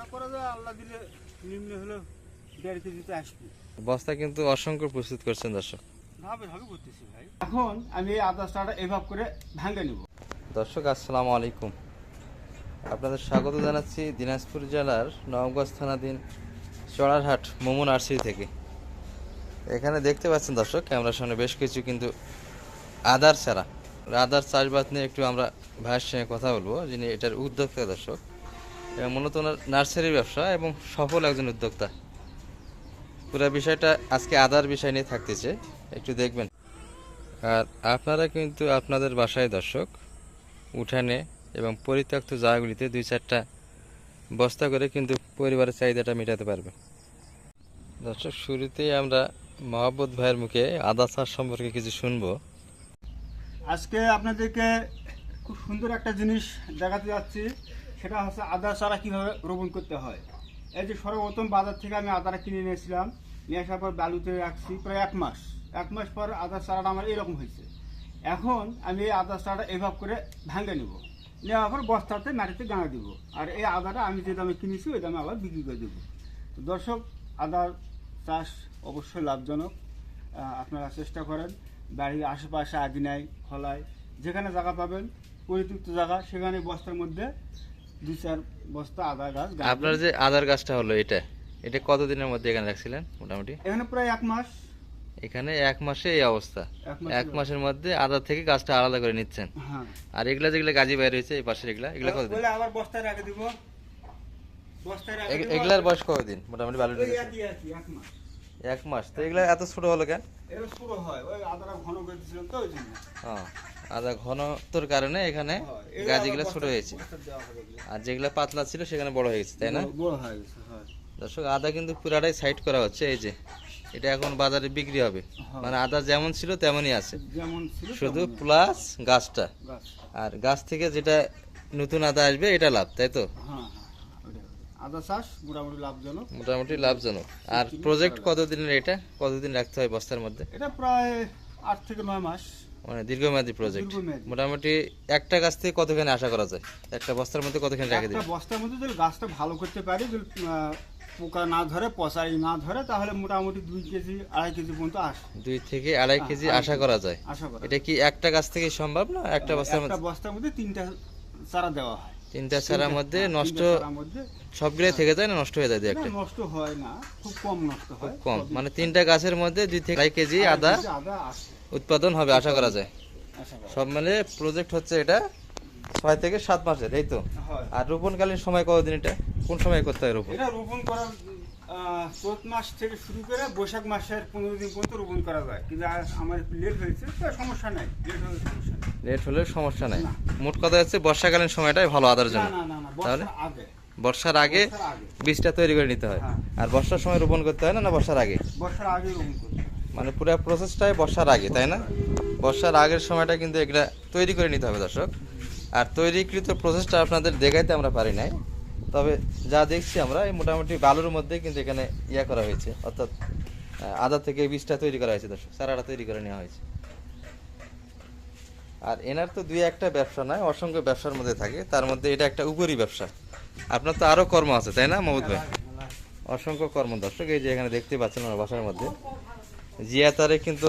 আশা করা যায় আল্লাহ দিলে নিম্ন হলো দেড় কেজিতে আসবে। বস্তা কিন্তু অসংখ্য প্রস্তুত করছেন দর্শক। করতেছি ভাই। এখন আমি এই এভাবে করে ভাঙে নেব। দর্শক আসসালামু আলাইকুম। আপনাদের স্বাগত জানাচ্ছি দিনাজপুর জেলার নবগঞ্জ থানাধীন চড়ারহাট মোমো নার্সারি থেকে। এখানে দেখতে পাচ্ছেন দর্শক ক্যামেরার সামনে বেশ কিছু কিন্তু আদার চারা। আদার চাষবাস নিয়ে একটু আমরা ভাইয়ের সঙ্গে কথা বলব যিনি এটার উদ্যোক্তা দর্শক। মূলত ওনার নার্সারি ব্যবসা এবং সফল একজন উদ্যোক্তা। পুরো বিষয়টা আজকে আদার বিষয় নিয়ে থাকতেছে, একটু দেখবেন। আর আপনারা কিন্তু আপনাদের বাসায় দর্শক, উঠানে এবং পরিত্যক্ত জায়গাগুলিতে দুই চারটা বস্তা করে কিন্তু পরিবারের চাহিদাটা মেটাতে পারবে দর্শক, শুরুতেই আমরা মহাব্বত ভাইয়ের মুখে আদা চাষ সম্পর্কে কিছু শুনব। আজকে আপনাদেরকে খুব সুন্দর একটা জিনিস দেখাতে যাচ্ছি। সেটা হচ্ছে আদা চারা কীভাবে রোপণ করতে হয়। এই যে সর্বপ্রথম বাজার থেকে আমি আদাটা কিনে নিয়েছিলাম। নিয়ে আসার পর বালুতে রাখছি প্রায় এক মাস। এক মাস পর আদার চারাটা আমার এরকম হয়েছে। এখন আমি এই আদার চারাটা এভাবে করে ভাঙে নেব। নেওয়ার পর বস্তাতে মাটিতে গাঁড়া দিব। আর এই আদাটা আমি যে দামে কিনেছি, ওই দামে আবার বিক্রি করে দেবো। তো দর্শক, আদার চাষ অবশ্যই লাভজনক। আপনারা চেষ্টা করেন। বাড়ির আশেপাশে আদিনায় খলায় যেখানে জায়গা পাবেন, পরিত্যক্ত জায়গা, সেখানে বস্তার মধ্যে দুই চার বস্তা আদা গাছ গাছ। আপনার যে আদার গাছটা হলো এটা এটা কতদিনের মধ্যে এখানে রাখছিলেন মোটামুটি? এখানে প্রায় এক মাস। এখানে এক মাসে এই অবস্থা। এক মাসের মধ্যে আদা থেকে গাছটা আলাদা করে নিচ্ছেন। হ্যাঁ। আর এগুলা যেগুলো গাজি বাইরে হয়েছে এই পাশের এগুলা এগুলা কতদিন? বলে আবার বস্তায় রেখে দিব। এগুলার বয়স কতদিন? মোটামুটি ভালো এক মাস। তো এগুলা এত ছোট হলো কেন? শুরু হয় ওই আদাটা ঘন করে দিয়েছিলাম তো ওই জন্য। ও, আদা ঘনত্বর কারণে এখানে গাছগুলো ছোট হয়েছে। আর যেগুলো পাতলা ছিল সেখানে বড় হয়ে গেছে তাই না? দর্শক আদা কিন্তু পুরাটাই সাইড করা হচ্ছে এই যে। এটা এখন বাজারে বিক্রি হবে। মানে আদা যেমন ছিল তেমনই আছে। শুধু প্লাস গাছটা। আর গাছ থেকে যেটা নতুন আদা আসবে এটা লাভ তাই তো? হ্যাঁ হ্যাঁ। আদা চাষ মোটামুটি লাভজনক। মোটামুটি লাভজনক। আর প্রজেক্ট কতদিনের এটা? কতদিন রাখতে হয় বস্তার মধ্যে? এটা প্রায় আট থেকে নয় মাস। মানে দীর্ঘমেয়াদী প্রজেক্ট মোটামুটি একটা গাছ থেকে কতখানি আশা করা যায়? একটা বস্তার মধ্যে কতখানি রেখে একটা বস্তার মধ্যে যদি গাছটা ভালো করতে পারি যদি পোকা না ধরে পচাই না ধরে তাহলে মোটামুটি দুই কেজি আড়াই কেজি পর্যন্ত আসে দুই থেকে আড়াই কেজি আশা করা যায়। এটা কি একটা গাছ থেকে সম্ভব না একটা বস্তার মধ্যে? বস্তার মধ্যে তিনটা চারা দেওয়া হয়। তিনটা চারার মধ্যে হ্যাঁ, নষ্ট সবগুলাই থেকে যায় না নষ্ট হয়ে যায় একটা? নষ্ট হয় না খুব কম নষ্ট হয়। কম। মানে তিনটা গাছের মধ্যে দুই থেকে আড়াই কেজি আদা উৎপাদন হবে আশা করা যায়। সব মানে প্রজেক্ট হচ্ছে এটা ছয় থেকে সাত মাসের এই তো? আর রোপণকালীন সময় কতদিন এটা? কোন সময় করতে হয় রোপণ? এটা রোপণ করার চৈত মাস থেকে শুরু করে বৈশাখ মাসের পনেরো দিন পর্যন্ত রোপণ করা যায়। কিন্তু আমার লেট হয়েছে তো সমস্যা নাই লেট হলে সমস্যা নেই। লেট হলে সমস্যা নাই। মোট কথা হচ্ছে বর্ষাকালীন সময়টাই ভালো আদার জন্য। তাহলে? বর্ষার আগে বীজটা তৈরি করে নিতে হয়। হ্যাঁ। আর বর্ষার সময় রোপণ করতে হয় না না বর্ষার আগে? বর্ষার আগে রোপণ করতে। মানে পুরো প্রসেসটাই বর্ষার আগে তাই না? বর্ষার আগের সময়টা কিন্তু এটা তৈরি করে নিতে হবে দর্শক। আর তৈরিকৃত প্রসেসটা আপনাদের দেখাইতে আমরা পারি নাই। তবে যা দেখছি আমরা, এই মোটামুটি বালুর মধ্যে কিন্তু এখানে ইয়া করা হয়েছে। অর্থাৎ আদা থেকে বীজটা তৈরি করা হয়েছে, দর্শক। চারাটা তৈরি করে নেওয়া হয়েছে। আর এনার তো দুই একটা ব্যবসা নয়, অসংখ্য ব্যবসার মধ্যে থাকে। তার মধ্যে এটা একটা উপরি ব্যবসা। আপনার তো আরও কর্ম আছে, তাই না মমুদ ভাই? অসংখ্য কর্ম, দর্শক। এই যে এখানে দেখতে পাচ্ছেন আমার বাসার মধ্যে। জিয়া তারে কিন্তু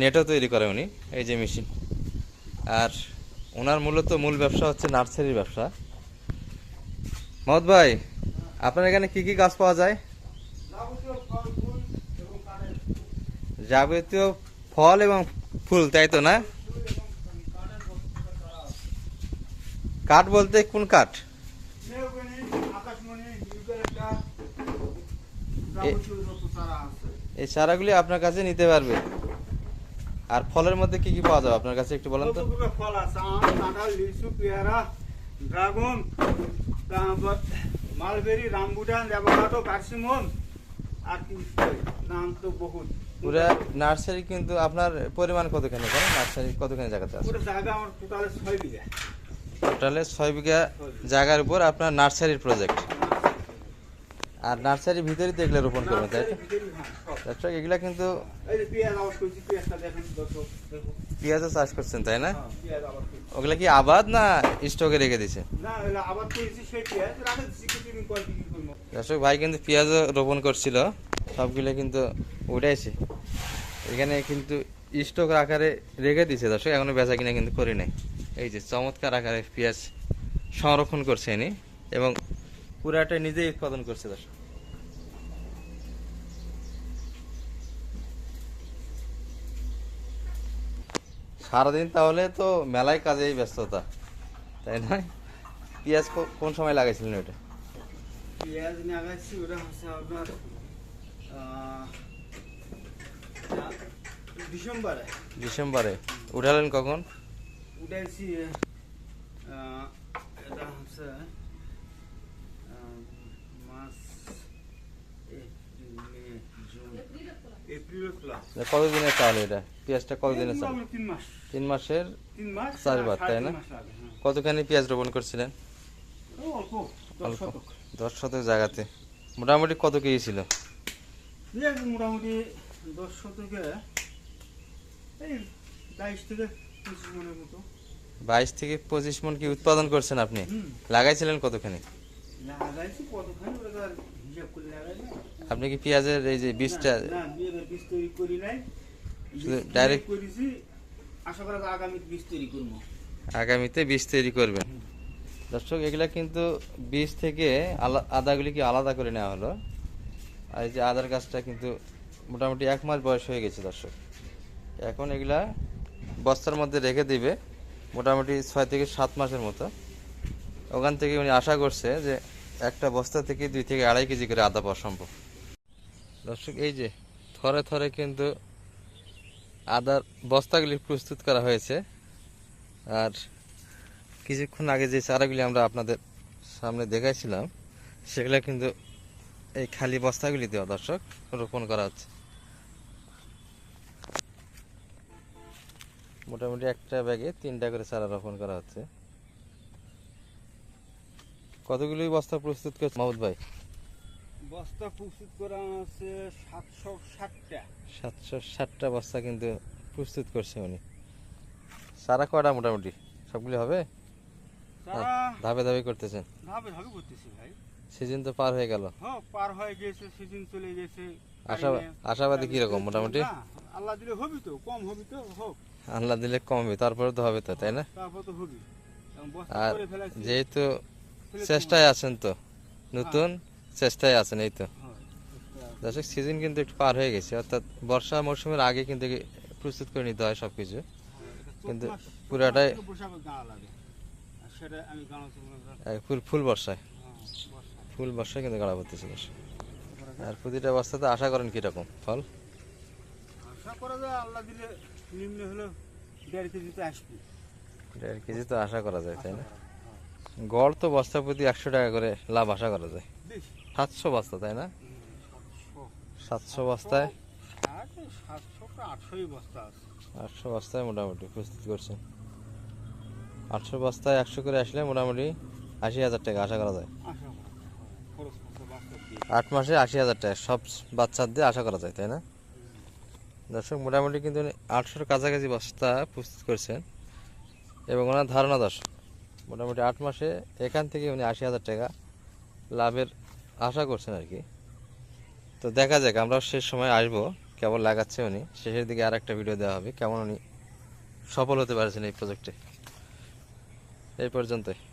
নেটও তৈরি করে উনি, এই যে মেশিন। আর ওনার মূলত মূল ব্যবসা হচ্ছে নার্সারির ব্যবসা। মহম্মদ ভাই আপনার এখানে কি কি গাছ পাওয়া যায়? যাবতীয় ফল, এবং ফল তাই তো না। কাঠ বলতে কোন কাঠ। এই চারাগুলি আপনার কাছে নিতে পারবে। আর ফলের মধ্যে কি কি পাওয়া যাবে? আপনার কাছে একটু বলেন তো। ফল আছে? আম কাঁঠাল লিচু পেয়ারা ড্রাগন তারপর মালবেরি রামবুটান অ্যাভোকাডো পার্সিমন আর কি নাম তো বহুত। পুরা নার্সারি কিন্তু আপনার পরিমাণ কতখানি? করেন নার্সারি কতখানি জায়গাতে আছে? পুরো জায়গা আমার টোটালে ছয় বিঘা। টোটালে ছয় বিঘা জায়গার উপর আপনার নার্সারির প্রজেক্ট আর নার্সারির ভিতরেই তো এগুলো রোপণ করবেন তাই তো? হ্যাঁ, এগুলা কিন্তু পেঁয়াজ পেঁয়াজও চাষ করছেন তাই না? হ্যাঁ, পেঁয়াজ। ওগুলা কি আবাদ না স্টকে রেখে দিছে পেঁয়াজ দর্শক ভাই কিন্তু পেঁয়াজও রোপণ করছিল সবগুলো কিন্তু উঠেছে এখানে কিন্তু স্টক আকারে রেখে দিছে দর্শক এখনও বেচা কিনা কিন্তু করি নাই। এই যে চমৎকার আকারে পেঁয়াজ সংরক্ষণ করছে ইনি এবং পুরাটা নিজেই উৎপাদন করছে দর্শক। সারাদিন তাহলে তো মেলায় কাজেই ব্যস্ততা তাই নয় পেঁয়াজ কো- কোন সময় লাগাইছিলেন ওটা পেঁয়াজ লাগাইছি ওটা হচ্ছে আপনার ডিসেম্বরে। ডিসেম্বরে। উঠালেন কখন? উঠাইছি এটা হচ্ছে কতদিনের চাল এটা? পেঁয়াজটা কতদিনের চাল? তিন মাসের চারবার, তাই না? হ্যাঁ। কতখানি পেঁয়াজ রোপণ করছিলেন? দশ শতক। জায়গাতে। মোটামুটি কত কেজি ছিল? মোটামুটি দশ শতকে এই বাইশ থেকে পঁচিশ মনের মতো। বাইশ থেকে পঁচিশ মন কি উৎপাদন করছেন আপনি? লাগাইছিলেন কতখানি? লাগাইছি কতখানি হিসাব করে লাগাই আপনি কি পেঁয়াজের এই যে বীজটা না, না বীজ তৈরি করি নাই। শুধু বীজ direct- তৈরি করেছি আশা করা আগামী বীজ তৈরি করব। আগামীতে বীজ তৈরি করবেন। দর্শক এগুলা কিন্তু বীজ থেকে আদাগুলি কি আলাদা করে নেওয়া হলো। আর এই যে আদার গাছটা কিন্তু মোটামুটি এক মাস বয়স হয়ে গেছে দর্শক। এখন এগুলা বস্তার মধ্যে রেখে দিবে মোটামুটি ছয় থেকে সাত মাসের মতো। ওখান থেকে উনি আশা করছে যে একটা বস্তা থেকে দুই থেকে আড়াই কেজি করে আদা পাওয়া সম্ভব। দর্শক, এই যে থরে থরে কিন্তু আদার বস্তাগুলি প্রস্তুত করা হয়েছে। আর কিছুক্ষণ আগে যে চারাগুলি আমরা আপনাদের সামনে দেখাইছিলাম, সেগুলো কিন্তু এই খালি বস্তাগুলি দেওয়া, দর্শক, রোপণ করা হচ্ছে। মোটামুটি একটা ব্যাগে তিনটা করে চারা রোপণ করা হচ্ছে। কতগুলি বস্তা প্রস্তুত করছে? মাহমুদ ভাই? বস্তা প্রস্তুত করা আছে সাতশো ষাটটা। সাতশো ষাটটা বস্তা কিন্তু প্রস্তুত করছে উনি। সারা কয়টা মোটামুটি? সবগুলি হবে? ধাপে ধাপে করতেছেন। ভাবে ভাবে করতেছি ভাই। সিজন তো পার হয়ে গেল। হ্যাঁ পার হয়ে গেছে সিজন চলে গেছে। আশা আশাবাদী কীরকম মোটামুটি? আল্লাহ দিলে হবি তো কম হবি তো হোক। আল্লাহ দিলে কমবে তারপরে তো হবে তো তাই না? তারপর তো হবি। আর যেহেতু চেষ্টায় আছেন তো নতুন। চেষ্টায় আছেন এই তো। হয়, দর্শক সিজন কিন্তু একটু পার হয়ে গেছে অর্থাৎ বর্ষা মৌসুমের আগে কিন্তু প্রস্তুত করে নিতে হয় সবকিছু। হয়, এটা চোদ্দ কিন্তু পুরাটাই- ফুল ফুল বর্ষায়। হ্যাঁ, ফুল বর্ষায় কিন্তু গাড়া পড়তেছে দর্শক তারপরে আর প্রতিটা বস্তাতে আশা করেন কীরকম? ফল? আশা করা যায় আল্লাহ দিলে নিম্ন হলো দেড় কেজিতে আসবে। দেড় কেজি তো আশা করা যায় তাই না? গড় তো বস্তা প্রতি একশো টাকা করে লাভ আশা করা যায়। হ্যাঁ। সাতশো বস্তা তাই না? সাতশো বস্তায়? আটশো বস্তায় মোটামুটি প্রস্তুত করছেন। আটশো বস্তায় একশো করে আসলে মোটামুটি আশি হাজার টাকা আশা করা যায়। আট মাসে আশি হাজার টাকা সব বাচ্চার দিয়ে আশা করা যায় তাই না? দর্শক মোটামুটি কিন্তু আটশোর কাছাকাছি বস্তা প্রস্তুত করছেন। এবং ওনার ধারণা দর্শক মোটামুটি আট মাসে এখান থেকে উনি আশি হাজার টাকা লাভের আশা করছেন আর কি। তো দেখা যাক, আমরা শেষ সময় আসব। কেমন লাগাচ্ছে উনি। শেষের দিকে আর একটা ভিডিও দেওয়া হবে। কেমন উনি সফল হতে পারছেন এই প্রজেক্টে এই পর্যন্তই।